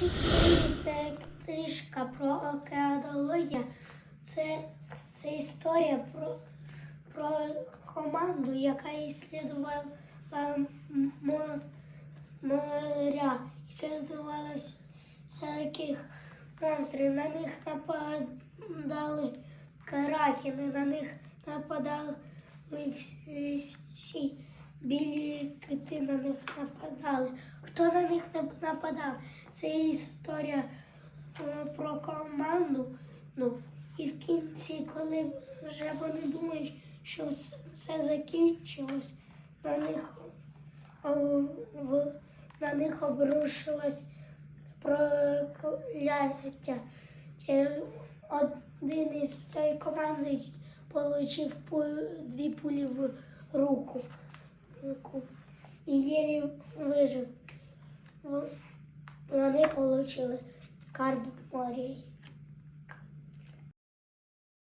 Це книжка про океанологію. Це, це історія про, про команду, яка іслідувала моря, іслідувала всяких монстрів. На них нападали каракіни, на них нападали всі білі кити на них нападали. Хто на них не нападав? Це історія е, про команду. Ну, і в кінці, коли вже вони думають, що все закінчилось, на них, на них обрушилось прокляття. Е, Один із цієї команди отримав дві пулі в руку. і єлі вижив. Вони отримали скарб морей.